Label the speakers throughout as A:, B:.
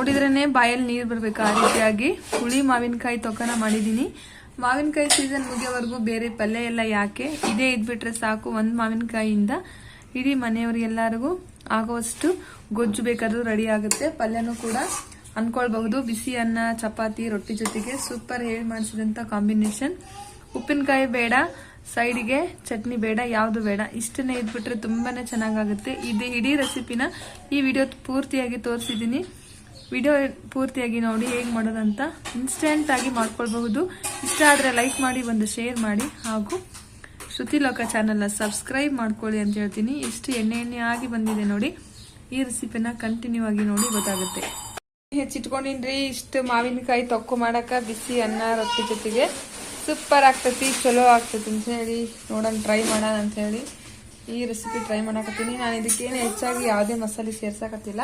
A: ನೋಡಿದ್ರೇನೆ ಬಾಯಲ್ಲಿ ನೀರು ಬರಬೇಕು. ಆ ರೀತಿಯಾಗಿ ಹುಳಿ ಮಾವಿನಕಾಯಿ ತೊಕನ ಮಾಡಿದ್ದೀನಿ. ಮಾವಿನಕಾಯಿ ಸೀಸನ್ ಮುಗಿಯೋವರೆಗೂ ಬೇರೆ ಪಲ್ಯ ಎಲ್ಲ ಯಾಕೆ? ಇದೇ ಇದ್ಬಿಟ್ರೆ ಸಾಕು ಒಂದು ಮಾವಿನಕಾಯಿಯಿಂದ. ಇಡೀ ಮನೆಯವರಿಗೆಲ್ಲರಿಗೂ ಆಗುವಷ್ಟು ಗೊಜ್ಜು ಬೇಕಾದರೂ ರೆಡಿ ಆಗುತ್ತೆ. ಪಲ್ಯನೂ ಕೂಡ ಅಂದ್ಕೊಳ್ಬಹುದು ಬಿಸಿ ಅನ್ನ, ಚಪಾತಿ, ರೊಟ್ಟಿ ಜೊತೆಗೆ ಸೂಪರ್ ಹೇಳಿ ಮಾಡಿಸಿದಂಥ ಕಾಂಬಿನೇಷನ್. ಉಪ್ಪಿನಕಾಯಿ ಬೇಡ, ಸೈಡಿಗೆ ಚಟ್ನಿ ಬೇಡ, ಯಾವುದು ಬೇಡ. ಇಷ್ಟನ್ನೇ ಇದ್ಬಿಟ್ರೆ ತುಂಬಾ ಚೆನ್ನಾಗಾಗುತ್ತೆ. ಇದು ಇಡೀ ರೆಸಿಪಿನ ಈ ವಿಡಿಯೋ ಪೂರ್ತಿಯಾಗಿ ತೋರಿಸಿದ್ದೀನಿ. ವಿಡಿಯೋ ಪೂರ್ತಿಯಾಗಿ ನೋಡಿ ಹೇಗೆ ಮಾಡೋದಂತ ಇನ್ಸ್ಟೆಂಟ್ ಆಗಿ ಮಾಡ್ಕೊಳ್ಬಹುದು. ಇಷ್ಟ ಆದರೆ ಲೈಕ್ ಮಾಡಿ, ಒಂದು ಶೇರ್ ಮಾಡಿ, ಹಾಗೂ ಶ್ರುತಿ ಲೋಕ ಚಾನಲ್ನ ಸಬ್ಸ್ಕ್ರೈಬ್ ಮಾಡ್ಕೊಳ್ಳಿ ಅಂತ ಹೇಳ್ತೀನಿ. ಇಷ್ಟು ಎಣ್ಣೆ ಎಣ್ಣೆ ಆಗಿ ಬಂದಿದೆ ನೋಡಿ. ಈ ರೆಸಿಪಿನ ಕಂಟಿನ್ಯೂ ಆಗಿ ನೋಡಿ ಗೊತ್ತಾಗುತ್ತೆ. ಹೆಚ್ಚಿಟ್ಕೊಂಡಿನ್ರಿ, ಇಷ್ಟು ಮಾವಿನಕಾಯಿ ತೊಕ್ಕು ಮಾಡೋಕೆ ಬಿಸಿ ಅನ್ನ, ರೊಟ್ಟಿ ಜೊತೆಗೆ ಸೂಪರ್ ಆಗ್ತತಿ, ಚಲೋ ಆಗ್ತತಿ ಅಂತ ಹೇಳಿ ನೋಡೋಣ ಟ್ರೈ ಮಾಡೋಣ ಅಂತ ಹೇಳಿ ಈ ರೆಸಿಪಿ ಟ್ರೈ ಮಾಡಕತ್ತೀನಿ. ನಾನು ಇದಕ್ಕೇನು ಹೆಚ್ಚಾಗಿ ಯಾವುದೇ ಮಸಾಲೆ ಸೇರ್ಸಕತ್ತಿಲ್ಲ.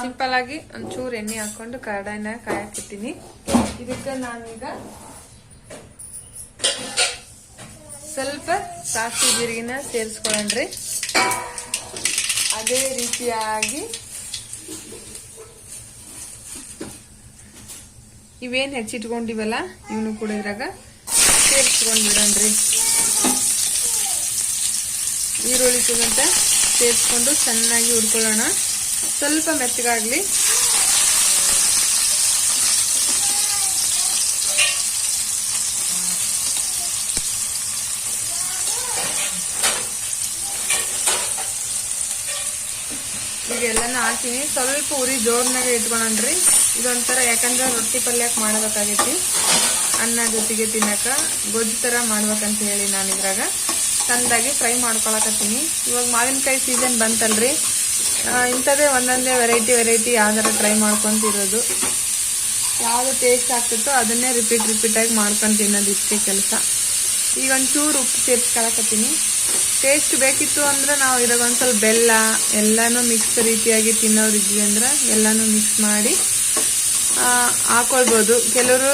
A: ಸಿಂಪಲ್ ಆಗಿ ಒಂಚೂರು ಎಣ್ಣೆ ಹಾಕೊಂಡು ಕಡಾಯಿನ ಕಾಯಕಿರ್ತೀನಿ ಇದಕ್ಕೆ ನಾನೀಗ ಸ್ವಲ್ಪ ಸಾಸಿ ಜೀರಿಗೆನ ಸೇರಿಸ್ಕೊಳ್ಳೋಣ್ರಿ. ಅದೇ ರೀತಿಯಾಗಿ ಇವೇನು ಹೆಚ್ಚಿಟ್ಕೊಂಡಿವಲ್ಲ, ಇವನು ಕೂಡ ಇದ್ರಾಗ ಸೇರಿಸ್ಕೊಂಡ್ ಬಿಡೋಣ್ರಿ. ಈರುಳ್ಳಿ ಕೂಡ ಸೇರಿಸ್ಕೊಂಡು ಚೆನ್ನಾಗಿ ಹುಡ್ಕೊಳ್ಳೋಣ ಸ್ವಲ್ಪ ಮೆತ್ತಗಾಗ್ಲಿ. ಈಗ ಎಲ್ಲಾನು ಹಾಕಿನಿ ಸ್ವಲ್ಪ ಉರಿ ಜೋರ್ನಾಗ ಇಟ್ಕೊಳನ್ರಿ ಇದೊಂಥರ ಯಾಕಂದ್ರೆ ರೊಟ್ಟಿ ಪಲ್ಯಕ್ಕೆ ಮಾಡಬೇಕಾಗೈತಿ. ಅನ್ನ ಜೊತೆಗೆ ತಿನ್ನಕ ಗೊಜ್ಜು ತರ ಮಾಡ್ಬೇಕಂತ ಹೇಳಿ ನಾನು ಇದ್ರಾಗ. ಚಂದಾಗಿ ಫ್ರೈ ಮಾಡ್ಕೊಳಕತ್ತೀನಿ. ಇವಾಗ ಮಾವಿನಕಾಯಿ ಸೀಸನ್ ಬಂತಲ್ರಿ. ಇಂಥದ್ದೇ ಒಂದೊಂದೇ ವೆರೈಟಿ ವೆರೈಟಿ ಯಾವ್ದಾರ ಟ್ರೈ ಮಾಡ್ಕೊಂತಿರೋದು. ಯಾವುದು ಟೇಸ್ಟ್ ಆಗ್ತಿತ್ತೋ ಅದನ್ನೇ ರಿಪೀಟ್ ರಿಪೀಟ್ ಆಗಿ ಮಾಡ್ಕೊಂಡು ತಿನ್ನೋದು ಇಷ್ಟೇ ಕೆಲಸ. ಈಗ ಒಂಚೂರು ಉಪ್ಪು ಸೇರಿಸ್ಕೊಳಕತ್ತೀನಿ. ಟೇಸ್ಟ್ ಬೇಕಿತ್ತು ಅಂದರೆ ನಾವು ಇವಾಗ ಒಂದು ಸ್ವಲ್ಪ ಬೆಲ್ಲ, ಎಲ್ಲನೂ ಮಿಕ್ಸ್ ರೀತಿಯಾಗಿ ತಿನ್ನೋರಿದ್ವಿ ಅಂದ್ರೆ ಎಲ್ಲನೂ ಮಿಕ್ಸ್ ಮಾಡಿ ಹಾಕೊಳ್ಬೋದು. ಕೆಲವರು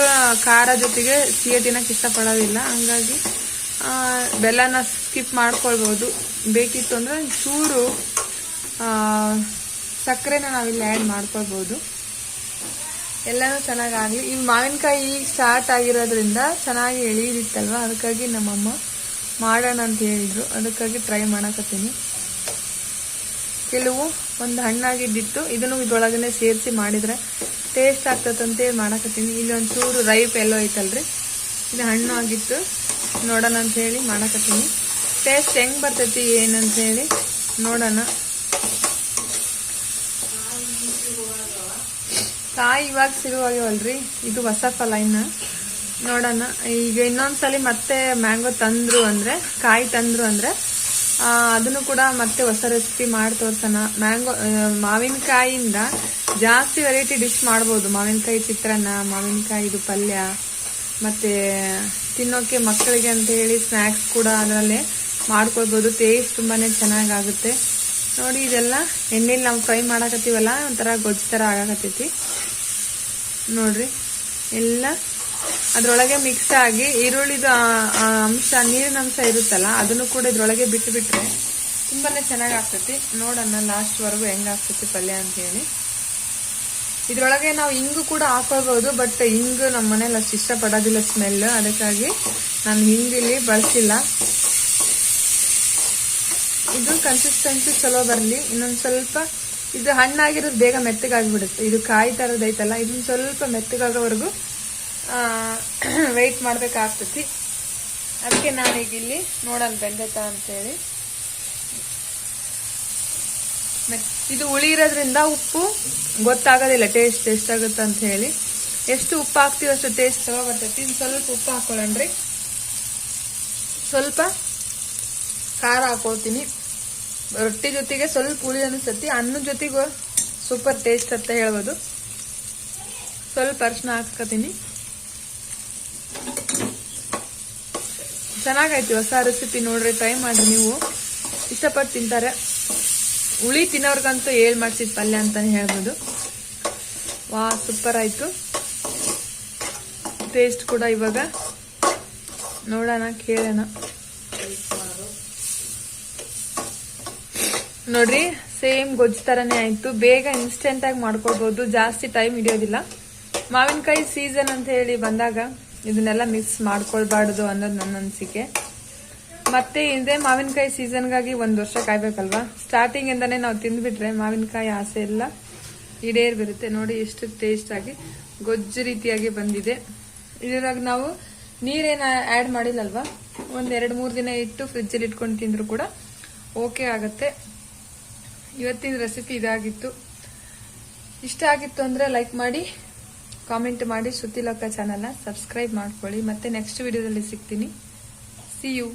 A: ಖಾರ ಜೊತೆಗೆ ಸಿಹಿ ತಿನ್ನಕ್ಕೆ ಇಷ್ಟಪಡೋದಿಲ್ಲ. ಹಂಗಾಗಿ ಬೆಲ್ಲನ ಸ್ಕಿಪ್ ಮಾಡ್ಕೊಳ್ಬೋದು. ಬೇಕಿತ್ತು ಅಂದರೆ ಚೂರು ಸಕ್ಕರೆನ ನಾವಿಲ್ಲಿ ಆ್ಯಡ್ ಮಾಡ್ಕೊಳ್ಬೋದು. ಎಲ್ಲನೂ ಚೆನ್ನಾಗಾಗಲಿ. ಈ ಮಾವಿನಕಾಯಿ ಸ್ಟಾರ್ಟ್ ಆಗಿರೋದ್ರಿಂದ ಚೆನ್ನಾಗಿ ಎಳೀದಿತ್ತಲ್ವ ಅದಕ್ಕಾಗಿ ನಮ್ಮಮ್ಮ ಮಾಡೋಣ ಅಂತ ಹೇಳಿದರು. ಅದಕ್ಕಾಗಿ ಟ್ರೈ ಮಾಡಕತ್ತೀನಿ. ಕೆಲವು ಒಂದು ಹಣ್ಣಾಗಿದ್ದಿತ್ತು. ಇದನ್ನು ಇದ್ರೊಳಗನೆ ಸೇರಿಸಿ ಮಾಡಿದರೆ ಟೇಸ್ಟ್ ಆಗ್ತದಂತೆ ಮಾಡಕತ್ತೀನಿ. ಇಲ್ಲಿ ಒಂಚೂರು ರೈಪ್ ಎಲ್ಲೋ ಐತಲ್ರಿ. ಇದು ಹಣ್ಣು ಆಗಿತ್ತು. ನೋಡೋಣ ಅಂತ ಹೇಳಿ ಮಾಡಕತ್ತೀನಿ. ಟೇಸ್ಟ್ ಹೆಂಗೆ ಬರ್ತೈತಿ ಹೇಳಿ ನೋಡೋಣ. ಕಾಯಿ ಇವಾಗ ಸಿಗುವಾಗವಲ್ರಿ ಇದು ಹೊಸ ಫಲ ಇನ್ನ ನೋಡೋಣ. ಈಗ ಇನ್ನೊಂದ್ಸಲಿ ಮತ್ತೆ ಮ್ಯಾಂಗೋ ತಂದ್ರು ಅಂದ್ರೆ, ಕಾಯಿ ತಂದ್ರು ಅಂದ್ರೆ ಅದನ್ನು ಕೂಡ ಮತ್ತೆ ಹೊಸ ರೆಸಿಪಿ ಮಾಡಿ ತೋರ್ಸೋಣ. ಮ್ಯಾಂಗೋ ಮಾವಿನಕಾಯಿಯಿಂದ ಜಾಸ್ತಿ ವೆರೈಟಿ ಡಿಶ್ ಮಾಡ್ಬೋದು. ಮಾವಿನಕಾಯಿ ಚಿತ್ರಾನ್ನ, ಮಾವಿನಕಾಯಿ ಇದು ಪಲ್ಯ, ಮತ್ತೆ ತಿನ್ನೋಕೆ ಮಕ್ಕಳಿಗೆ ಅಂತ ಹೇಳಿ ಸ್ನ್ಯಾಕ್ಸ್ ಕೂಡ ಅದರಲ್ಲೇ ಮಾಡ್ಕೊಳ್ಬೋದು. ಟೇಸ್ಟ್ ತುಂಬಾನೇ ಚೆನ್ನಾಗಾಗುತ್ತೆ. ನೋಡಿ ಇದೆಲ್ಲ ಎಣ್ಣೆಲಿ ನಾವು ಫ್ರೈ ಮಾಡಕತ್ತೀವಲ್ಲ, ಒಂಥರ ಗೊಜ್ಜು ಥರ ಆಗಾಕತ್ತೈತಿ. ನೋಡ್ರಿ, ಎಲ್ಲ ಅದರೊಳಗೆ ಮಿಕ್ಸ್ ಆಗಿ ಈರುಳ್ಳಿದು ಅಂಶ, ನೀರಿನ ಅಂಶ ಇರುತ್ತಲ್ಲ, ಅದನ್ನು ಕೂಡ ಇದರೊಳಗೆ ಬಿಟ್ಟು ಬಿಟ್ಟರೆ ತುಂಬಾ ಚೆನ್ನಾಗಿ ಆಗ್ತೈತಿ ನೋಡೋಣ ಲಾಸ್ಟ್ವರೆಗೂ ವರೆಗೂ ಹೆಂಗ್ ಆಗ್ತೈತಿ ಪಲ್ಯ ಅಂತೇಳಿ. ಇದ್ರೊಳಗೆ ನಾವು ಹಿಂಗು ಕೂಡ ಹಾಕೋಬೋದು ಬಟ್ ಹಿಂಗು ನಮ್ಮ ಮನೇಲಿ ಅಷ್ಟು ಇಷ್ಟಪಡೋದಿಲ್ಲ ಸ್ಮೆಲ್ ಅದಕ್ಕಾಗಿ ನಾನು ಹಿಂಗಿಲ್ಲಿ ಬಳಸಿಲ್ಲ. ಇದು ಕನ್ಸಿಸ್ಟೆನ್ಸಿ ಚಲೋ ಬರಲಿ. ಇನ್ನೊಂದು ಸ್ವಲ್ಪ ಇದು ಹಣ್ಣಾಗಿರೋದು ಬೇಗ ಮೆತ್ತಗಾಗ್ಬಿಡುತ್ತೆ. ಇದು ಕಾಯಿ ತರದೈತಲ್ಲ ಇದನ್ನ ಸ್ವಲ್ಪ ಮೆತ್ತಗಾಗೋವರೆಗೂ ವೆಯ್ಟ್ ಮಾಡಬೇಕಾಗ್ತತಿ. ಅದಕ್ಕೆ ನಾನೀಗ ಇಲ್ಲಿ ನೋಡೋಣ ಬೆಂದೈತ ಅಂತೇಳಿ. ಇದು ಹುಳಿ ಇರೋದ್ರಿಂದ ಉಪ್ಪು ಗೊತ್ತಾಗೋದಿಲ್ಲ ಟೇಸ್ಟ್ ಎಷ್ಟಾಗುತ್ತೆ ಅಂತ ಹೇಳಿ ಎಷ್ಟು ಉಪ್ಪು ಹಾಕ್ತೀವಿ ಅಷ್ಟು ಟೇಸ್ಟ್ ಚಲೋ ಬರ್ತೈತಿ. ಇನ್ನು ಸ್ವಲ್ಪ ಉಪ್ಪು ಹಾಕೊಳ್ಳೋಣ್ರಿ. ಸ್ವಲ್ಪ ಖಾರ ಹಾಕೊಳ್ತೀನಿ. ರೊಟ್ಟಿ ಜೊತೆಗೆ ಸ್ವಲ್ಪ ಹುಳಿ ಅನಿಸ್ತತಿ. ಅನ್ನದ ಜೊತೆಗೂ ಸೂಪರ್ ಟೇಸ್ಟ್ ಅಂತ ಹೇಳ್ಬೋದು. ಸ್ವಲ್ಪ ಅರ್ಶಿನ ಹಾಕ್ಕೊತೀನಿ ಚೆನ್ನಾಗೈತಿ ಹೊಸ ರೆಸಿಪಿ ನೋಡ್ರಿ ಟ್ರೈ ಮಾಡಿ ನೀವು. ಇಷ್ಟಪಟ್ಟು ತಿಂತಾರೆ. ಹುಳಿ ತಿನ್ನೋರ್ಗಂತೂ ಹೇಳ್ ಮಾಡ್ಸಿದ್ ಪಲ್ಯ ಅಂತಾನೆ ಹೇಳ್ಬೋದು. ವಾ, ಸೂಪರ್ ಆಯಿತು. ಟೇಸ್ಟ್ ಕೂಡ ಇವಾಗ ನೋಡೋಣ, ಕೇಳೋಣ. ನೋಡ್ರಿ ಸೇಮ್ ಗೊಜ್ಜು ಥರನೇ ಆಯಿತು. ಬೇಗ ಇನ್ಸ್ಟೆಂಟಾಗಿ ಮಾಡ್ಕೊಳ್ಬೋದು ಜಾಸ್ತಿ ಟೈಮ್ ಹಿಡಿಯೋದಿಲ್ಲ. ಮಾವಿನಕಾಯಿ ಸೀಸನ್ ಅಂತ ಹೇಳಿ ಬಂದಾಗ ಇದನ್ನೆಲ್ಲ ಮಿಕ್ಸ್ ಮಾಡ್ಕೊಳ್ಬಾರ್ದು ಅನ್ನೋದು ನನ್ನ ಅನಿಸಿಕೆ. ಮತ್ತೆ ಇದೇ ಮಾವಿನಕಾಯಿ ಸೀಸನ್ಗಾಗಿ ಒಂದು ವರ್ಷ ಕಾಯ್ಬೇಕಲ್ವಾ? ಸ್ಟಾರ್ಟಿಂಗ್ ಇಂದಾನೆ ನಾವು ತಿಂದ್ಬಿಟ್ರೆ ಮಾವಿನಕಾಯಿ ಆಸೆ ಎಲ್ಲ ಈಡೇರ್ ಬರುತ್ತೆ ನೋಡಿ ಎಷ್ಟು ಟೇಸ್ಟ್ ಆಗಿ ಗೊಜ್ಜು ರೀತಿಯಾಗಿ ಬಂದಿದೆ. ಇದ್ರಾಗ ನಾವು ನೀರೇನ ಆ್ಯಡ್ ಮಾಡಿಲ್ಲಲ್ವಾ? ಒಂದ್ ಎರಡು ಮೂರು ದಿನ ಇಟ್ಟು ಫ್ರಿಜ್ಜಲ್ಲಿ ಇಟ್ಕೊಂಡು ತಿಂದ್ರು ಕೂಡ ಓಕೆ ಆಗುತ್ತೆ. ಇವತ್ತಿನ ರೆಸಿಪಿ ಇದಾಗಿತ್ತು. ಇಷ್ಟ ಆಗಿತ್ತು ಅಂದರೆ ಲೈಕ್ ಮಾಡಿ ಕಾಮೆಂಟ್ ಮಾಡಿ ಸುತ್ತಿಲಕ್ಕ ಲೋಕ ಚಾನಲ್ನ ಸಬ್ಸ್ಕ್ರೈಬ್ ಮಾಡ್ಕೊಳ್ಳಿ. ಮತ್ತೆ ನೆಕ್ಸ್ಟ್ ವಿಡಿಯೋದಲ್ಲಿ ಸಿಗ್ತೀನಿ. C you